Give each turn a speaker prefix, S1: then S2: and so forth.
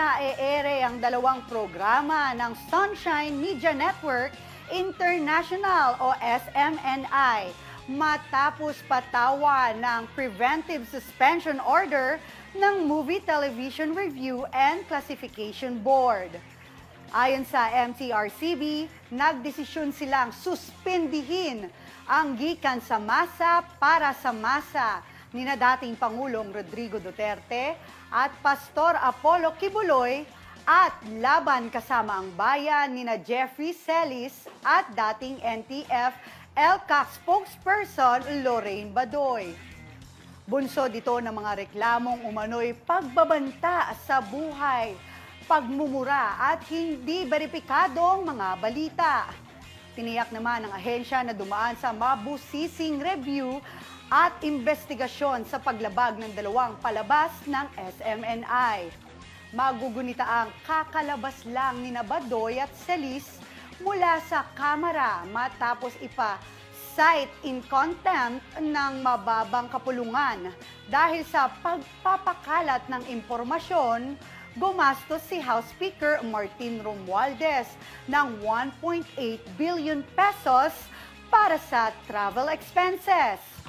S1: Ipina-ere ang dalawang programa ng Sunshine Media Network International o SMNI matapos patawa ng Preventive Suspension Order ng Movie Television Review and Classification Board. Ayon sa MTRCB, nagdesisyon silang suspindihin ang gikan sa masa para sa masa ni na dating Pangulong Rodrigo Duterte at Pastor Apollo Kibuloy at laban kasama ang bayan ni na Jeffrey Celis at dating NTF LCAC spokesperson Lorraine Badoy. Bunso dito ng mga reklamong umano'y pagbabanta sa buhay, pagmumura at hindi beripikadong mga balita. Tiniyak naman ng ahensya na dumaan sa mabusising review at investigasyon sa paglabag ng dalawang palabas ng SMNI. Magugunita ang kakalabas lang ni Nabadoy at Celis mula sa kamera matapos ipa cite in contempt ng mababang kapulungan dahil sa pagpapakalat ng impormasyon gumastos si House Speaker Martin Romualdez ng 1.8 billion pesos para sa travel expenses.